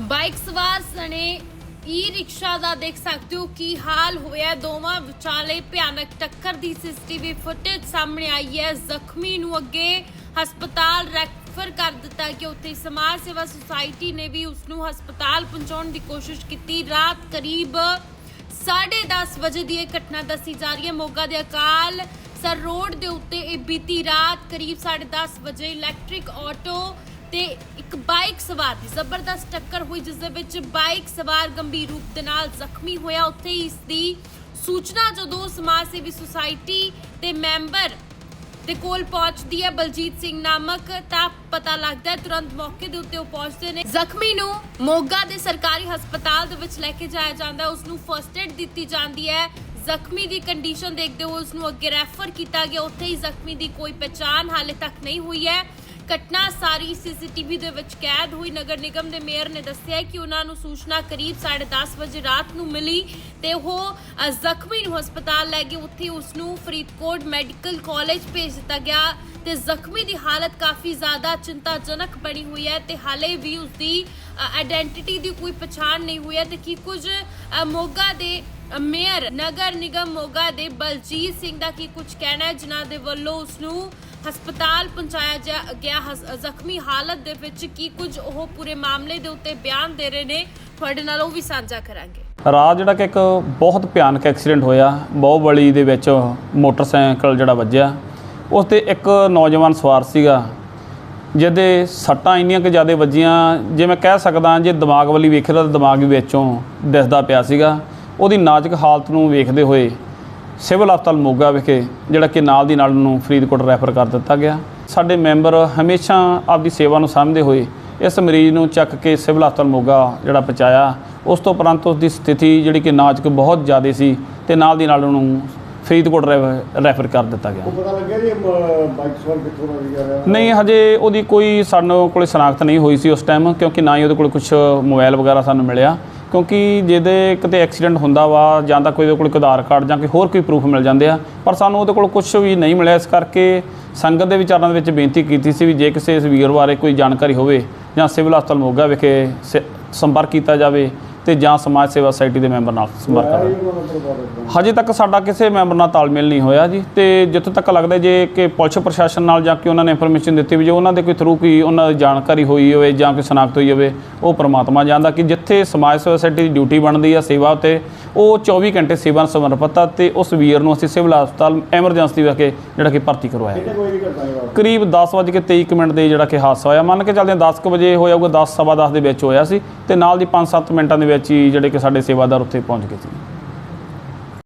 Bike ਸਵਾਰ ਸਣੇ ਈ rickshaw ਦਾ ਦੇਖ ਸਕਦੇ ਹੋ ਕੀ ਹਾਲ ਹੋਇਆ ਦੋਵਾਂ ਵਿਚਾਲੇ ਭਿਆਨਕ ਟੱਕਰ ਦੀ ਸੀਸੀਟੀਵੀ ਫੁਟੇਜ ਸਾਹਮਣੇ ਆਈ ਹੈ। ਜ਼ਖਮੀ ਨੂੰ ਅੱਗੇ ਹਸਪਤਾਲ ਰੈਫਰ ਕਰ ਦਿੱਤਾ ਕਿ ਉੱਥੇ ਸਮਾਜ ਸੇਵਾ ਸੁਸਾਇਟੀ ਨੇ ਵੀ ਉਸ ਨੂੰ ਹਸਪਤਾਲ ਪਹੁੰਚਾਉਣ ਦੀ ਕੋਸ਼ਿਸ਼ ਕੀਤੀ। ਰਾਤ ਕਰੀਬ 10:30 ਵਜੇ ਦੀ ਇਹ ਘਟਨਾ ਦੱਸੀ ਜਾ ਰਹੀ ਹੈ। ਮੋਗਾ ਦੇ ਅਕਾਲ ਸਰ ਰੋਡ ਦੇ ਉੱਤੇ ਇਹ ਬੀਤੀ ਰਾਤ ਕਰੀਬ 10:30 ਵਜੇ ਇਲੈਕਟ੍ਰਿਕ ਆਟੋ ਤੇ ਇੱਕ ਬਾਈਕ ਸਵਾਰ ਦੀ ਜ਼ਬਰਦਸਤ ਟੱਕਰ ਹੋਈ, ਜਿਸ ਦੇ ਵਿੱਚ ਬਾਈਕ ਸਵਾਰ ਗੰਭੀਰ ਰੂਪ ਦੇ ਨਾਲ ਜ਼ਖਮੀ ਹੋਇਆ। ਉੱਥੇ ਹੀ ਇਸ ਦੀ ਸੂਚਨਾ ਜਦੋਂ ਸਮਾਜ ਸੇਵੀ ਸੁਸਾਇਟੀ ਦੇ ਮੈਂਬਰ ਦੇ ਕੋਲ ਪਹੁੰਚਦੀ ਹੈ, ਬਲਜੀਤ ਸਿੰਘ ਨਾਮਕ, ਤਾਂ ਪਤਾ ਲੱਗਦਾ ਹੈ ਤੁਰੰਤ ਮੌਕੇ ਦੇ ਉੱਤੇ ਉਹ ਪਹੁੰਚਦੇ ਨੇ। ਜ਼ਖਮੀ ਨੂੰ ਮੋਗਾ ਦੇ ਸਰਕਾਰੀ ਹਸਪਤਾਲ ਦੇ ਵਿੱਚ ਲੈ ਕੇ ਜਾਇਆ ਜਾਂਦਾ ਹੈ। ਉਸ ਨੂੰ ਫਰਸਟ ਏਡ ਦਿੱਤੀ ਜਾਂਦੀ ਹੈ। ਜ਼ਖਮੀ ਦੀ ਕੰਡੀਸ਼ਨ ਦੇਖਦੇ ਹੋਏ ਉਸ ਨੂੰ ਅੱਗੇ ਰੈਫਰ ਕੀਤਾ ਗਿਆ। ਉੱਥੇ ਹੀ ਜ਼ਖਮੀ ਦੀ ਕੋਈ ਪਛਾਣ ਹਾਲੇ ਤੱਕ ਨਹੀਂ ਹੋਈ ਹੈ। ਘਟਨਾ ਸਾਰੀ ਸੀਸੀਟੀਵੀ ਦੇ ਵਿੱਚ ਕੈਦ ਹੋਈ। ਨਗਰ ਨਿਗਮ ਦੇ ਮੇਅਰ ਨੇ ਦੱਸਿਆ ਕਿ ਉਹਨਾਂ ਨੂੰ ਸੂਚਨਾ ਕਰੀਬ 10:30 ਵਜੇ ਰਾਤ ਨੂੰ ਮਿਲੀ ਤੇ ਉਹ ਜ਼ਖਮੀ ਨੂੰ ਹਸਪਤਾਲ ਲੈ ਗਏ। ਉੱਥੇ ਉਸ ਨੂੰ ਫਰੀਦਕੋਟ ਮੈਡੀਕਲ ਕਾਲਜ ਭੇਜ ਦਿੱਤਾ ਗਿਆ ਤੇ ਜ਼ਖਮੀ ਦੀ ਹਾਲਤ ਕਾਫੀ ਜ਼ਿਆਦਾ ਚਿੰਤਾਜਨਕ ਬਣੀ ਹੋਈ ਹੈ ਤੇ ਹਾਲੇ ਵੀ ਉਸ ਦੀ ਆਇਡੈਂਟੀਟੀ ਦੀ ਕੋਈ ਪਛਾਣ ਨਹੀਂ ਹੋਈ ਹੈ ਤੇ ਕੀ ਕੁਝ ਮੋਗਾ ਦੇ ਮੇਅਰ, ਨਗਰ ਨਿਗਮ ਮੋਗਾ ਦੇ ਬਲਜੀਤ ਸਿੰਘ ਦਾ ਕੀ ਕੁਝ ਕਹਿਣਾ ਹੈ, ਜਿਨ੍ਹਾਂ ਦੇ ਵੱਲੋਂ ਉਸ ਨੂੰ ਹਸਪਤਾਲ ਪਹੁੰਚਾਇਆ ਜਾ- ਗਿਆ। ਹਸ- ਜ਼ਖਮੀ ਹਾਲਤ ਦੇ ਵਿੱਚ ਕੀ ਕੁਝ ਉਹ ਪੂਰੇ ਮਾਮਲੇ ਦੇ ਉੱਤੇ ਬਿਆਨ ਦੇ ਰਹੇ ਨੇ, ਤੁਹਾਡੇ ਨਾਲ ਉਹ ਵੀ ਸਾਂਝਾ ਕਰਾਂਗੇ। ਰਾਤ ਜਿਹੜਾ ਕਿ ਇੱਕ ਬਹੁਤ ਭਿਆਨਕ ਐਕਸੀਡੈਂਟ ਹੋਇਆ, ਬਹੁਬਲੀ ਦੇ ਵਿੱਚ ਮੋਟਰਸਾਈਕਲ ਜਿਹੜਾ ਵੱਜਿਆ, ਉਸ ਤੇ ਇੱਕ ਨੌਜਵਾਨ ਸਵਾਰ ਸੀਗਾ, ਜਿਹਦੇ ਸੱਟਾਂ ਇੰਨੀਆਂ ਕਿ ਜ਼ਿਆਦਾ ਵੱਜੀਆਂ, ਜੇ ਮੈਂ ਕਹਿ ਸਕਦਾ ਜੇ ਦਿਮਾਗ ਵੱਲੀ ਵੇਖੇ ਤਾਂ ਦਿਮਾਗ ਵੀ ਵਿੱਚੋਂ ਦਿਸਦਾ ਪਿਆ ਸੀਗਾ। ਉਹਦੀ ਨਾਜ਼ੁਕ ਹਾਲਤ ਨੂੰ ਵੇਖਦੇ ਹੋਏ ਸਿਵਲ ਹਸਪਤਾਲ ਮੋਗਾ ਵਿਖੇ ਜਿਹੜਾ ਕਿ ਨਾਲ ਦੀ ਨਾਲ ਨੂੰ ਫਰੀਦਕੋਟ ਰੈਫਰ ਕਰ ਦਿੱਤਾ ਗਿਆ। ਸਾਡੇ ਮੈਂਬਰ ਹਮੇਸ਼ਾ ਆਪਦੀ ਸੇਵਾ ਨੂੰ ਸਮਝਦੇ ਹੋਏ ਇਸ ਮਰੀਜ਼ ਨੂੰ ਚੱਕ ਕੇ ਸਿਵਲ ਹਸਪਤਾਲ ਮੋਗਾ ਜਿਹੜਾ ਪਹੁੰਚਾਇਆ। ਉਸ ਤੋਂ ਉਪਰੰਤ ਉਸ ਦੀ ਸਥਿਤੀ ਜਿਹੜੀ ਕਿ ਨਾਜ਼ੁਕ ਬਹੁਤ ਜ਼ਿਆਦਾ ਸੀ ਤੇ ਨਾਲ ਦੀ ਨਾਲ ਉਹਨੂੰ ਫਰੀਦਕੋਟ ਰੈਫਰ ਕਰ ਦਿੱਤਾ ਗਿਆ। ਉਹ ਪਤਾ ਲੱਗਿਆ ਜੀ ਮ- ਬਾਈਕ ਸਵਾਰ ਕਿੱਥੋਂ ਦਾ ਸੀਗਾ ਰਿਹਾ ਨਹੀਂ ਹਜੇ ਉਹਦੀ ਕੋਈ ਸਾਨੂੰ ਕੋਲੇ ਸ਼ਨਾਖਤ ਨਹੀਂ ਹੋਈ ਸੀ ਉਸ ਟਾਈਮ ਕਿਉਂਕਿ ਨਾ ਹੀ ਉਹਦੇ ਕੋਲ ਕੁਝ ਮੋਬਾਈਲ ਵਗੈਰਾ ਸਾਨੂੰ ਮਿਲਿਆ। ਕਿਉਂਕਿ ਜਿਹਦੇ ਕਿਤੇ ਐਕਸੀਡੈਂਟ ਹੁੰਦਾ ਵਾ ਜਾਂ ਤਾਂ ਕੋਈ ਉਹਦੇ ਕੋਲ ਕੋਈ ਆਧਾਰ ਕਾਰਡ ਜਾਂ ਕੋਈ ਹੋਰ ਕੋਈ ਪ੍ਰੂਫ ਮਿਲ ਜਾਂਦੇ ਆ, ਪਰ ਸਾਨੂੰ ਉਹਦੇ ਕੋਲ ਕੁਝ ਵੀ ਨਹੀਂ ਮਿਲਿਆ ਇਸ ਕਰਕੇ ਸੰਗਤ ਦੇ ਵਿਚਾਰਾਂ ਦੇ ਵਿੱਚ ਬੇਨਤੀ ਕੀਤੀ ਸੀ ਵੀ ਜੇ ਕਿਸੇ ਇਸ ਵੀਰ ਬਾਰੇ ਕੋਈ ਜਾਣਕਾਰੀ ਹੋਵੇ ਜਾਂ ਸਿਵਲ ਹਸਪਤਾਲ ਮੋਗਾ ਵਿਖੇ ਸ- ਸੰਪਰਕ ਕੀਤਾ ਜਾਵੇ ਤੇ ਜਾਂ ਸਮਾਜ ਸੇਵਾ ਸੁਸਾਇਟੀ ਦੇ ਮੈਂਬਰ ਨਾਲ ਸੰਪਰਕ ਆਇਆ ਹਜੇ ਤੱਕ ਸਾਡਾ ਕਿਸੇ ਮੈਂਬਰ ਨਾਲ ਤਾਲਮੇਲ ਨਹੀਂ ਹੋਇਆ ਜੀ ਤੇ ਜਿੱਥੋਂ ਤੱਕ ਲੱਗਦਾ ਜੇ ਕਿ ਪੁਲਿਸ ਪ੍ਰਸ਼ਾਸਨ ਨਾਲ ਜਾਂ ਕਿ ਉਹਨਾਂ ਨੇ ਇਨਫੋਰਮੇਸ਼ਨ ਦਿੱਤੀ ਵੀ ਜੇ ਉਹਨਾਂ ਦੇ ਕੋਈ ਥਰੂ ਕੋਈ ਉਹਨਾਂ ਦੀ ਜਾਣਕਾਰੀ ਹੋਈ ਹੋਵੇ ਜਾਂ ਕੋਈ ਸ਼ਨਾਖਤ ਹੋਈ ਹੋਵੇ, ਉਹ ਪ੍ਰਮਾਤਮਾ ਜਾਣਦਾ ਕਿ ਜਿੱਥੇ ਸਮਾਜ ਸੇਵਾ ਸੋਸਾਇਟੀ ਦੀ ਡਿਊਟੀ ਬਣਦੀ ਆ ਸੇਵਾ ਉਤੇ, ਉਹ 24 ਘੰਟੇ ਸੇਵਾ ਨੂੰ ਸਮਰਪਿਤ ਆ ਤੇ ਉਸ ਵੀਰ ਨੂੰ ਅਸੀਂ ਸਿਵਲ ਹਸਪਤਾਲ ਐਮਰਜੈਂਸੀ ਵਿਖੇ ਜਿਹੜਾ ਕਿ ਭਰਤੀ ਕਰਵਾਇਆ ਕਿਤੇ ਕੋਈ ਨਹੀਂ ਘਟਨਾ ਹੋਈ ਕਰੀਬ 10:23 ਮਿੰਟ ਦੇ ਜਿਹੜਾ ਕਿ ਹਾਦਸਾ ਹੋਇਆ। ਮੰਨ ਕੇ ਚੱਲਦੇ ਹਾਂ 10 ਕੁ ਵਜੇ ਹੋਇਆ ਹੋਊਗਾ 10 ਸਵਾ 10 ਦੇ ਵਿੱਚ ਹੋਇਆ ਸੀ ਤੇ ਨਾਲ ਦੀ 5-7 ਮਿੰਟਾਂ ਦੇ ਵਿੱਚ ਵਿੱਚ ਹੀ ਜਿਹੜੇ ਕਿ ਸਾਡੇ ਸੇਵਾਦਾਰ ਉੱਥੇ ਪਹੁੰਚ ਗਏ ਸੀ।